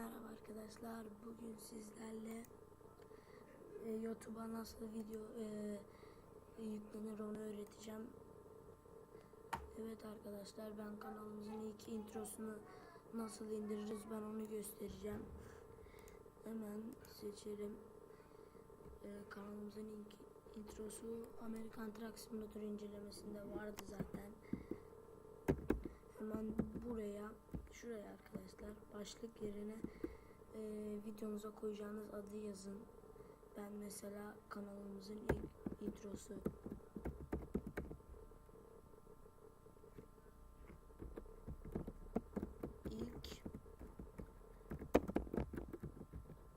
Merhaba arkadaşlar. Bugün sizlerle e, YouTube'a nasıl video e, yüklenir onu öğreteceğim. Evet arkadaşlar ben kanalımızın ilk introsunu nasıl indiririz ben onu göstereceğim. Hemen seçelim. E, kanalımızın ilk introsu Amerikan Truck Simulator incelemesinde vardı zaten. Hemen buraya şuraya arkadaşlar başlık yerine e, videomuza koyacağınız adı yazın. Ben mesela kanalımızın ilk introsu ilk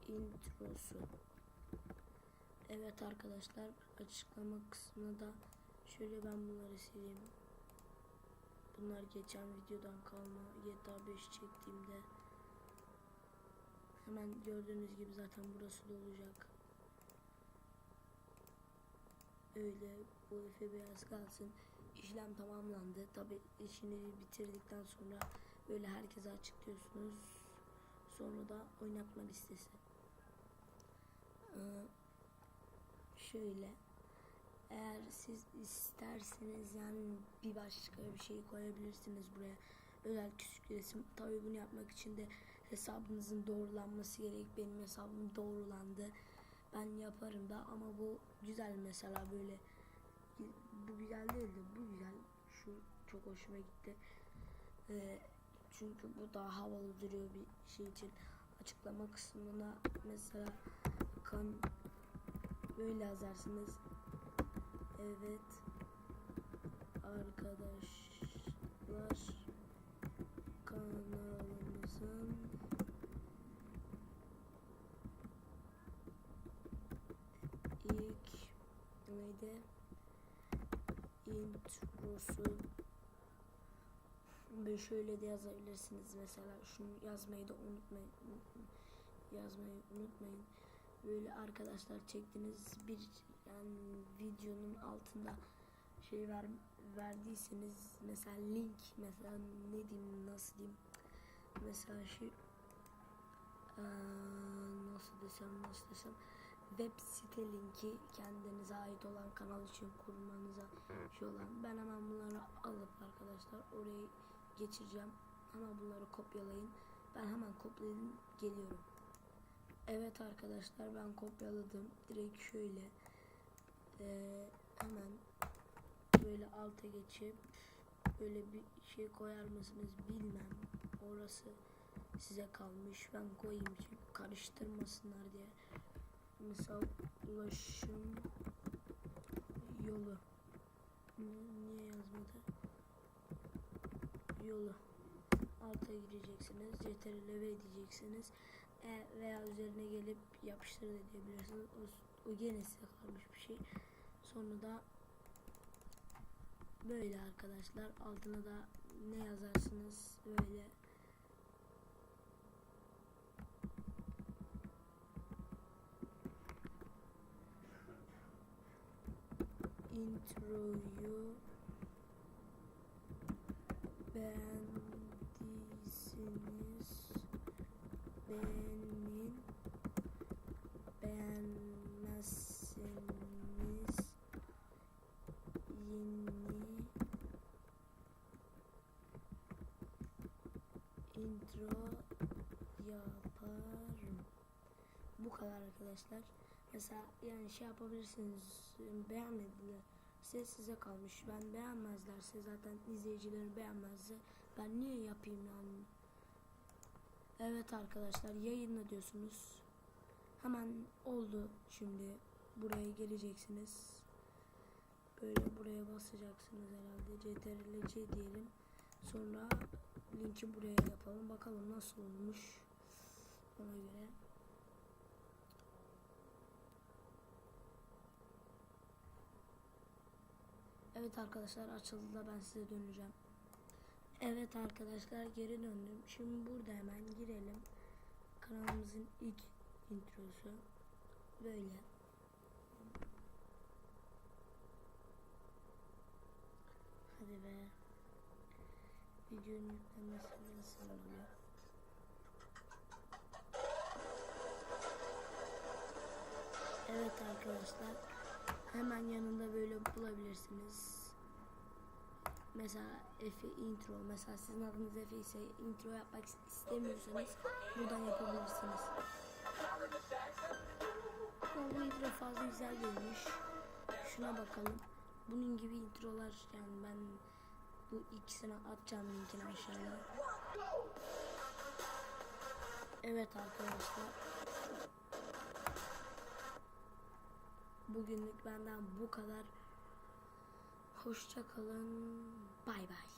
introsu Evet arkadaşlar açıklama kısmına da şöyle ben bunları sileyim. Bunlar geçen videodan kalma GTA 5 çektiğimde hemen gördüğünüz gibi zaten burası da olacak. Öyle bu Efe beyaz kalsın. İşlem tamamlandı. Tabi işini bitirdikten sonra böyle herkese açıklıyorsunuz. Sonra da oynatma listesi. Ee, şöyle eğer siz isterseniz yani bir başka bir şey koyabilirsiniz buraya. Özel küçük resim. Tabii bunu yapmak için de hesabınızın doğrulanması gerek. Benim hesabım doğrulandı. Ben yaparım da ama bu güzel mesela böyle. Bu güzel değil de bu güzel. Şu çok hoşuma gitti. Ee, çünkü bu daha havalı duruyor bir şey için. Açıklama kısmına mesela kan böyle yazarsınız. Evet. Arkadaşlar kanalımızın ilk neydi? introsu. Ve şöyle de yazabilirsiniz mesela. Şunu yazmayı da unutmayın. Yazmayı unutmayın böyle arkadaşlar çektiğiniz bir yani videonun altında şey ver, verdiyseniz mesela link mesela ne diyeyim nasıl diyeyim mesela şey eee, nasıl desem nasıl desem web site linki kendinize ait olan kanal için kurmanıza şey olan ben hemen bunları alıp arkadaşlar oraya geçireceğim. Hemen bunları kopyalayın. Ben hemen kopyalayayım geliyorum Evet arkadaşlar ben kopyaladım. Direkt şöyle eee, hemen böyle alta geçip böyle bir şey koyar mısınız bilmem. Orası size kalmış. Ben koyayım çünkü karıştırmasınlar diye. Mesela ulaşım yolu. Ni- Niye yazmadı? Yolu. Alta gireceksiniz. CTRL V diyeceksiniz. E, veya üzerine gelip yapıştır da diyebilirsiniz. O, o gene size kalmış bir şey. Sonra da böyle arkadaşlar. Altına da ne yazarsınız böyle introyu beğendiyseniz beğenin beğenmezseniz yeni intro yaparım. Bu kadar arkadaşlar. Mesela yani şey yapabilirsiniz. Beğenmediler. Size size kalmış. Ben beğenmezlerse zaten izleyicilerin beğenmezse ben niye yapayım yani? Evet arkadaşlar yayınla diyorsunuz. Hemen oldu şimdi. Buraya geleceksiniz. Böyle buraya basacaksınız herhalde. CTRL C diyelim. Sonra linki buraya yapalım. Bakalım nasıl olmuş. Ona göre. Evet arkadaşlar açıldı da ben size döneceğim. Evet arkadaşlar geri döndüm. Şimdi burada hemen girelim. Kanalımızın ilk introsu böyle. Hadi be. Videonun yüklenmesi beni sinirliyor. Evet arkadaşlar Hemen yanında böyle bulabilirsiniz. Mesela Efe intro. Mesela sizin adınız Efe ise intro yapmak istemiyorsanız buradan yapabilirsiniz. Ama bu intro fazla güzel değilmiş. Şuna bakalım. Bunun gibi introlar yani ben bu ikisini atacağım linkini aşağıya. Evet arkadaşlar. Bugünlük benden bu kadar. Hoşça kalın. Bay bay.